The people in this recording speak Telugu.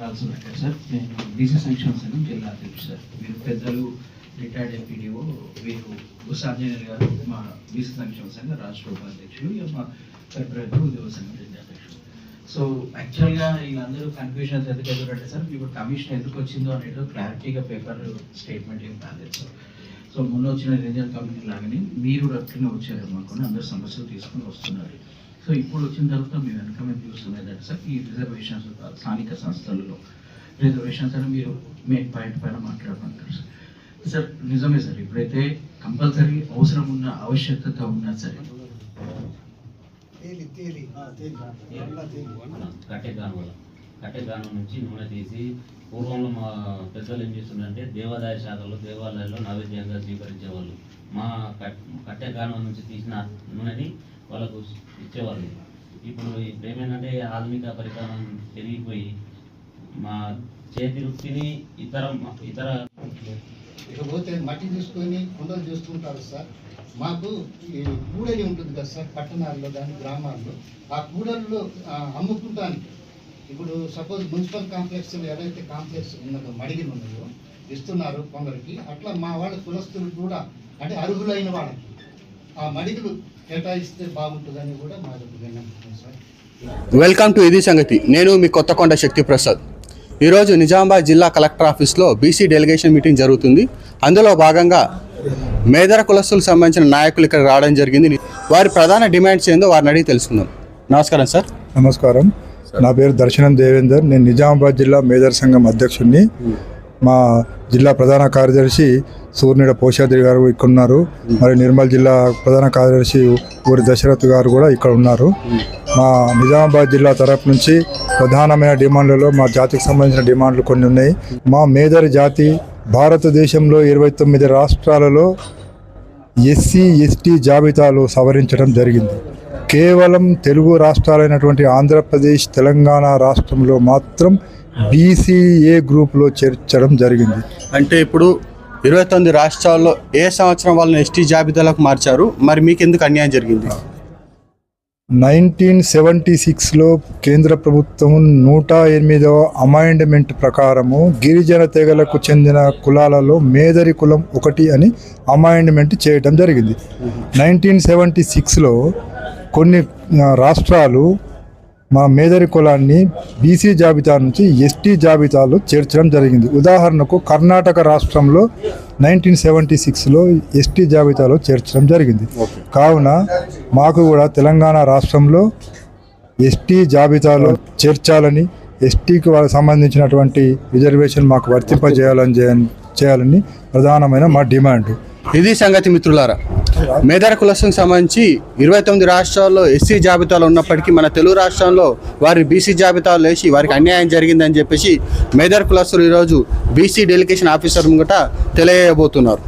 రాల్సి పెట్టారు సార్. నేను బీసీ సంక్షేమ సంఘం జిల్లా అధ్యక్షుడు సార్. మీరు పెద్దలు రిటైర్డ్ ఎంపీడీఓ వీరు ఉసాంజనేయులు గారు మా బీసీ సంక్షేమ సంఘం రాష్ట్ర ఉపాధ్యక్షులు మా ఫిబ్రవరి ఉద్యోగ సంఘం జిల్లా అధ్యక్షుడు. సో యాక్చువల్గా వీళ్ళందరూ కన్ఫ్యూజన్స్ ఎందుకు ఎదురంటే సార్ ఇప్పుడు కమిషన్ ఎందుకు వచ్చిందో అనేది క్లారిటీగా పేపర్ స్టేట్మెంట్ ఏం రాలేదు సార్. సో మొన్న వచ్చిన రిజల్ట్ కమిటీ లాగానే మీరు అట్లనే వచ్చారు అనుకుని అందరు సమస్యలు తీసుకుని వస్తున్నారు. సో ఇప్పుడు వచ్చిన తర్వాత మేము వెనక మేము చూస్తుంది ఏంటంటే సార్ ఈ రిజర్వేషన్స్ స్థానిక సంస్థలలో రిజర్వేషన్స్ అని మీరు మెయిన్ పాయింట్ పైన మాట్లాడమంటారు సార్. సార్ నిజమే సార్ ఇప్పుడైతే కంపల్సరీ అవసరం ఉన్న ఆవశ్యకత ఉన్నా సరే. తేలి కట్టెగాను వల్ల కట్టెగాను నుంచి నూనె తీసి పూర్వంలో మా పెద్దలు ఏం చేస్తుందంటే దేవాదాయ శాఖలో దేవాలయాల్లో నైవేద్యంగా స్వీకరించేవాళ్ళు. మా కట్టె కట్టెగాను నుంచి తీసిన నూనెని వాళ్ళకు ఇచ్చేవాళ్ళు. ఇప్పుడు ఇప్పుడు ఏమైందంటే ఆధునిక పరికరం పెరిగిపోయి మా చేతి వృత్తిని ఇతర ఇతర ఇకపోతే మట్టి తీసుకొని కుండలు చేసుకుంటారు సార్. మాకు ఈ కూడలి ఉంటుంది కదా సార్ పట్టణాల్లో కానీ గ్రామాల్లో. ఆ కూడల్లో అమ్ముకుంటానికి ఇప్పుడు సపోజ్ మున్సిపల్ కాంప్లెక్స్ ఏదైతే కాంప్లెక్స్ ఉన్నదో మడిగిలు ఉన్నాయో ఇస్తున్నారు కొందరికి అట్లా మా వాళ్ళ కులస్తులు కూడా అంటే అర్హులైన వాళ్ళకి ఆ మడిగలు కేటాయిస్తే బాగుంటుందని కూడా మా దగ్గర విన్నపం సార్. వెల్కమ్ టు ఇది సంగతి. నేను మీ కొత్తకొండ శక్తి ప్రసాద్ ఈరోజు నిజామాబాద్ జిల్లా కలెక్టర్ ఆఫీస్లో బీసీ డెలిగేషన్ మీటింగ్ జరుగుతుంది. అందులో భాగంగా మేదర కులస్తులకు సంబంధించిన నాయకులు ఇక్కడ రావడం జరిగింది. వారి ప్రధాన డిమాండ్స్ ఏందో వారిని అడిగి తెలుసుకుందాం. నమస్కారం సార్. నమస్కారం. నా పేరు దర్శనం దేవేందర్. నేను నిజామాబాద్ జిల్లా మేదర్ సంఘం అధ్యక్షుడిని. మా జిల్లా ప్రధాన కార్యదర్శి సూర్యుడ పోషాద్రి గారు ఇక్కడ ఉన్నారు. మరి నిర్మల్ జిల్లా ప్రధాన కార్యదర్శి ఊరి దశరథ్ గారు కూడా ఇక్కడ ఉన్నారు. మా నిజామాబాద్ జిల్లా తరపు నుంచి ప్రధానమైన డిమాండ్లలో మా జాతికి సంబంధించిన డిమాండ్లు కొన్ని ఉన్నాయి. మా మేదరి జాతి భారతదేశంలో ఇరవై తొమ్మిది రాష్ట్రాలలో ఎస్సీ ఎస్టీ జాబితాలు సవరించడం జరిగింది. కేవలం తెలుగు రాష్ట్రాలైనటువంటి ఆంధ్రప్రదేశ్ తెలంగాణ రాష్ట్రంలో మాత్రం బీసీఏ గ్రూప్లో చేర్చడం జరిగింది. అంటే ఇప్పుడు ఇరవై తొమ్మిది రాష్ట్రాల్లో ఏ సంవత్సరం వాళ్ళని ఎస్టీ జాబితాలకు మార్చారు? మరి మీకు ఎందుకు అన్యాయం జరిగింది? నైన్టీన్ సెవెంటీ సిక్స్లో కేంద్ర ప్రభుత్వం నూట ఎనిమిదవ అమైండ్మెంట్ ప్రకారము గిరిజన తెగలకు చెందిన కులాలలో మేదరి కులం ఒకటి అని అమైండ్మెంట్ చేయడం జరిగింది. నైన్టీన్ సెవెంటీ సిక్స్లో కొన్ని రాష్ట్రాలు మా మేదరి కులాన్ని బీసీ జాబితా నుంచి ఎస్టీ జాబితాలో చేర్చడం జరిగింది. ఉదాహరణకు కర్ణాటక రాష్ట్రంలో నైన్టీన్ సెవెంటీ సిక్స్లో ఎస్టీ జాబితాలో చేర్చడం జరిగింది. కావున మాకు కూడా తెలంగాణ రాష్ట్రంలో ఎస్టీ జాబితాలో చేర్చాలని ఎస్టీకి వాళ్ళకి సంబంధించినటువంటి రిజర్వేషన్ మాకు వర్తింపజేయాలని చేయ- చేయాలని ప్రధానమైన మా డిమాండ్. ఇది సంగతి మిత్రులారా. మేధార కులస్తులకు సంబంధించి ఇరవై తొమ్మిది రాష్ట్రాల్లో ఎస్సీ జాబితాలో ఉన్నప్పటికీ మన తెలుగు రాష్ట్రంలో వారి బీసీ జాబితాలో వేసి వారికి అన్యాయం జరిగిందని చెప్పేసి మేధార కులస్తులు ఈరోజు బీసీ డెలిగేషన్ ఆఫీసర్ ముంగట తెలియబోతున్నారు